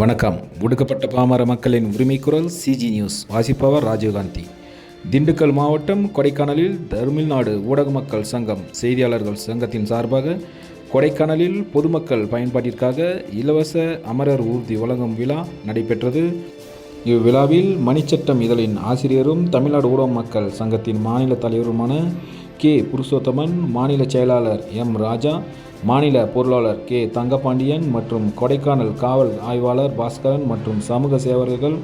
வணக்கம். ஒடுக்கப்பட்ட பாமர மக்களின் உரிமை குரல் சிஜி நியூஸ் வாசிப்பவர் ராஜீவ்காந்தி திண்டுக்கல் மாவட்டம் கொடைக்கானலில் தமிழ்நாடு ஊடக மக்கள் சங்கம் செய்தியாளர்கள் சங்கத்தின் சார்பாக கொடைக்கானலில் பொதுமக்கள் பயன்பாட்டிற்காக இலவச அமரர் ஊர்தி வழங்கும் விழா நடைபெற்றது. இவ்விழாவில் மணிச்சட்டம் இதழின் ஆசிரியரும் தமிழ்நாடு ஊடக மக்கள் சங்கத்தின் மாநில தலைவருமான கே. புருஷோத்தமன் மாநில செயலாளர் எம். ராஜா மாநில பொருளாளர் கே. தங்கபாண்டியன் மற்றும் கொடைக்கானல் காவல் ஆய்வாளர் பாஸ்கரன் மற்றும் சமூக சேவகர்கள்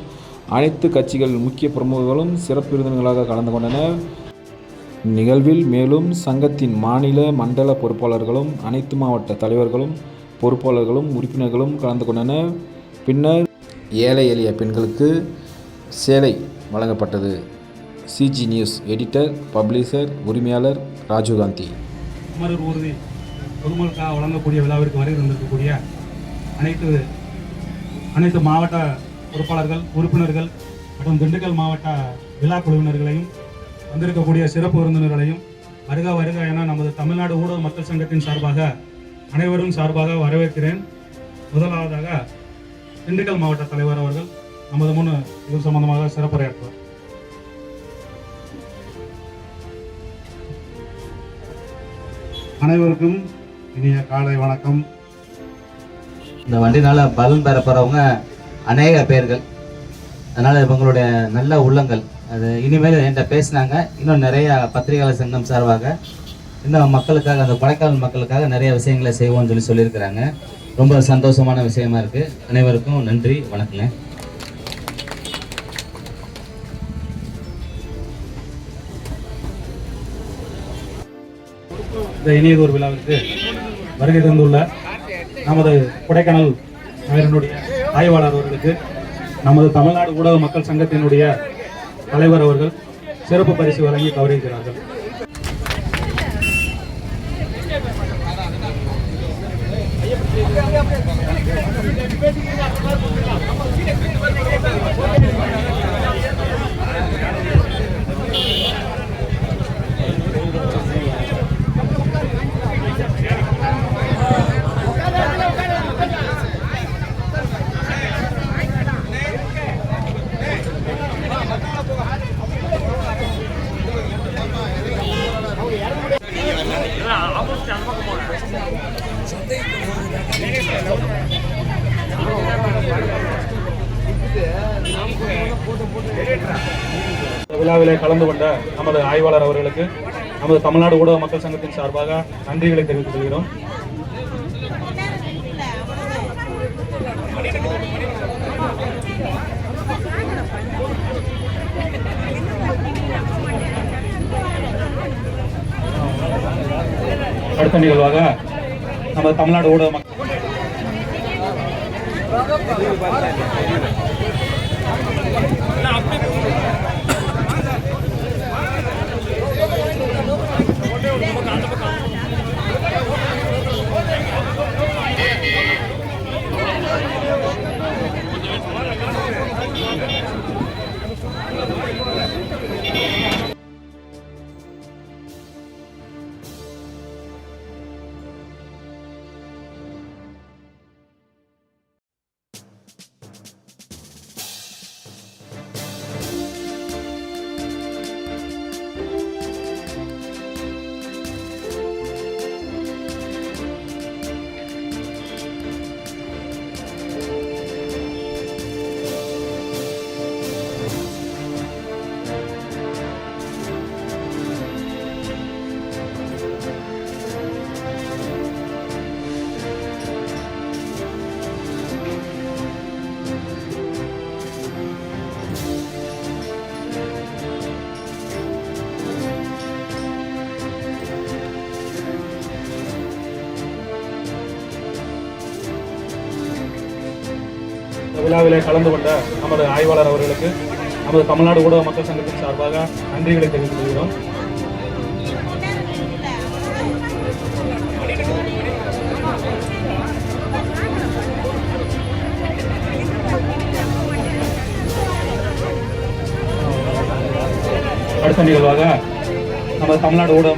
அனைத்து கட்சிகள் முக்கிய பிரமுகர்களும் சிறப்பு விருந்தினர்களாக கலந்து கொண்டனர். நிகழ்வில் மேலும் சங்கத்தின் மாநில மண்டல பொறுப்பாளர்களும் அனைத்து மாவட்ட தலைவர்களும் பொறுப்பாளர்களும் உறுப்பினர்களும் கலந்து கொண்டனர். பின்னர் ஏழை எளிய பெண்களுக்கு சேலை வழங்கப்பட்டது. சிஜி நியூஸ் எடிட்டர் பப்ளிஷர் உரிமையாளர் ராஜீவ்காந்தி. அமரர் ஊர்தி பொதுமக்களுக்காக வழங்கக்கூடிய விழாவிற்கு வரை இருந்திருக்கக்கூடிய அனைத்து அனைத்து மாவட்ட பொறுப்பாளர்கள் உறுப்பினர்கள் மற்றும் திண்டுக்கல் மாவட்ட விழா குழுவினர்களையும் வந்திருக்கக்கூடிய சிறப்பு விருந்தினர்களையும் வருக வருக என நமது தமிழ்நாடு ஊடக மக்கள் சங்கத்தின் சார்பாக அனைவரும் சார்பாக வரவேற்கிறேன். முதலாவதாக திண்டுக்கல் மாவட்ட தலைவர் அவர்கள் நமது முன் இது சம்பந்தமாக சிறப்புரையாற்றுவார். அனைவருக்கும் இனிய காலை வணக்கம். இந்த வண்டினால பலன் பெற போறவங்க அநேக பேர்கள். அதனால இவங்களுடைய நல்ல உள்ளங்கள் அது இனிமேல் என்கிட்ட பேசினாங்க. இன்னும் நிறைய பத்திரிகையாளர் சங்கம் சார்பாக இன்னும் மக்களுக்காக அந்த கொடைக்கானல் மக்களுக்காக நிறைய விஷயங்களை செய்வோம்னு சொல்லி சொல்லியிருக்கிறாங்க. ரொம்ப சந்தோஷமான விஷயமா இருக்கு. அனைவருக்கும் நன்றி வணக்கங்க. இந்த இனியதொரு விழாவிற்கு வருகை தந்துள்ள நமது கொடைக்கானல் நகரனுடைய ஆய்வாளர் அவர்களுக்கு நமது தமிழ்நாடு ஊடக மக்கள் சங்கத்தினுடைய தலைவர் அவர்கள் சிறப்பு பரிசு வழங்கி கௌரவிக்கிறார்கள். விழாவிலே கலந்து கொண்ட நமது ஆய்வாளர் அவர்களுக்கு நமது தமிழ்நாடு ஊடக மக்கள் சங்கத்தின் சார்பாக நன்றிகளை தெரிவித்துக் கொள்கிறோம். அடுத்த நிகழ்வாக நமது தமிழ்நாடு ஊடக விழாவிலே கலந்து கொண்ட நமது ஆய்வாளர் அவர்களுக்கு நமது தமிழ்நாடு ஊடக மக்கள் சங்கத்தின் சார்பாக நன்றிகளை தெரிவித்துக் கொள்கிறோம். அடுத்த நிகழ்வாக நமது தமிழ்நாடு ஊடக